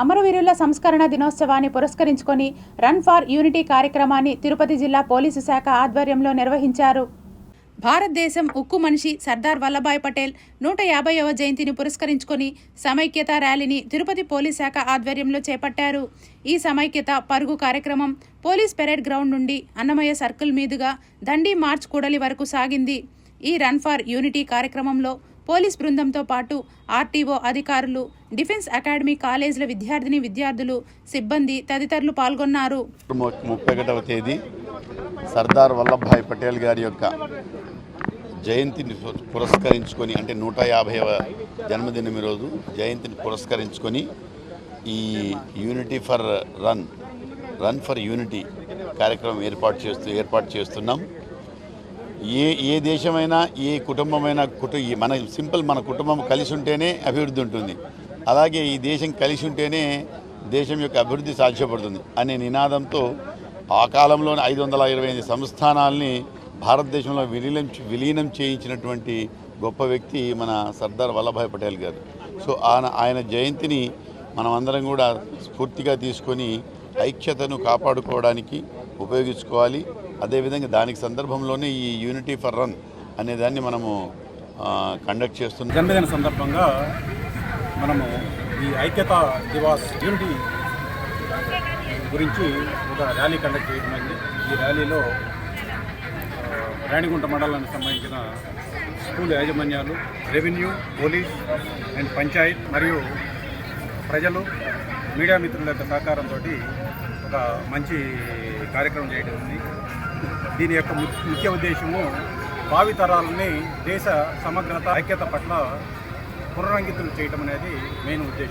అమరవీరుల సంస్కరణ దినోత్సవాన్ని పురస్కరించుకొని రన్ ఫార్ యూనిటీ కార్యక్రమాన్ని తిరుపతి జిల్లా పోలీసు శాఖ ఆధ్వర్యంలో నిర్వహించారు. భారతదేశం ఉక్కు మనిషి సర్దార్ వల్లభాయ్ పటేల్ నూట యాభైవ జయంతిని పురస్కరించుకొని సమైక్యత ర్యాలీని తిరుపతి పోలీస్ శాఖ ఆధ్వర్యంలో చేపట్టారు. ఈ సమైక్యత పరుగు కార్యక్రమం పోలీస్ పెరేడ్ గ్రౌండ్ నుండి అన్నమయ్య సర్కిల్ మీదుగా దండి మార్చ్ కూడలి వరకు సాగింది. ఈ రన్ ఫార్ యూనిటీ కార్యక్రమంలో పోలీస్ బృందంతో పాటు ఆర్టీఓ అధికారులు డిఫెన్స్ అకాడమీ కాలేజీల విద్యార్థిని విద్యార్థులు సిబ్బంది తదితరులు పాల్గొన్నారు. ముప్పై ఒకటవ తేదీ సర్దార్ వల్లభాయ్ పటేల్ గారి యొక్క జయంతిని పురస్కరించుకొని అంటే నూట యాభైవ జన్మదినం ఈరోజు జయంతిని పురస్కరించుకొని ఈ unity for run run for unity కార్యక్రమం ఏర్పాటు చేస్తూ ఏర్పాటు చేస్తున్నాం. ఏ ఏ దేశమైనా ఏ కుటుంబమైనా కుటు ఈ మన సింపుల్ మన కుటుంబం కలిసి ఉంటేనే అభివృద్ధి ఉంటుంది. అలాగే ఈ దేశం కలిసి ఉంటేనే దేశం యొక్క అభివృద్ధి సాధ్యపడుతుంది అనే నినాదంతో ఆ కాలంలోనే ఐదు వందల ఇరవై ఐదు సంస్థానాల్ని భారతదేశంలో విలీనం విలీనం చేయించినటువంటి గొప్ప వ్యక్తి మన సర్దార్ వల్లభాయ్ పటేల్ గారు. సో ఆయన ఆయన జయంతిని మనమందరం కూడా స్ఫూర్తిగా తీసుకొని ఐక్యతను కాపాడుకోవడానికి ఉపయోగించుకోవాలి. అదేవిధంగా దానికి సందర్భంలోనే ఈ యూనిటీ ఫర్ రన్ అనే దాన్ని మనము కండక్ట్ చేస్తున్నాం. జన్మదిన సందర్భంగా మనము ఈ ఐక్యత దివాస్ యూనిటీ గురించి ఒక ర్యాలీ కండక్ట్ చేయడం ఈ ర్యాలీలో రాణిగుంట మండలానికి సంబంధించిన స్కూల్ యాజమాన్యాలు రెవెన్యూ పోలీస్ అండ్ పంచాయత్ మరియు ప్రజలు మీడియా మిత్రుల యొక్క సహకారంతో ఒక మంచి కార్యక్రమం చేయడం ఉంది దీని యొక్క ము- ముఖ్య ఉద్దేశము భావితరాలని దేశ సమగ్రత ఐక్యత పట్ల పునరంకితులు చేయటం అనేది మెయిన్ ఉద్దేశం.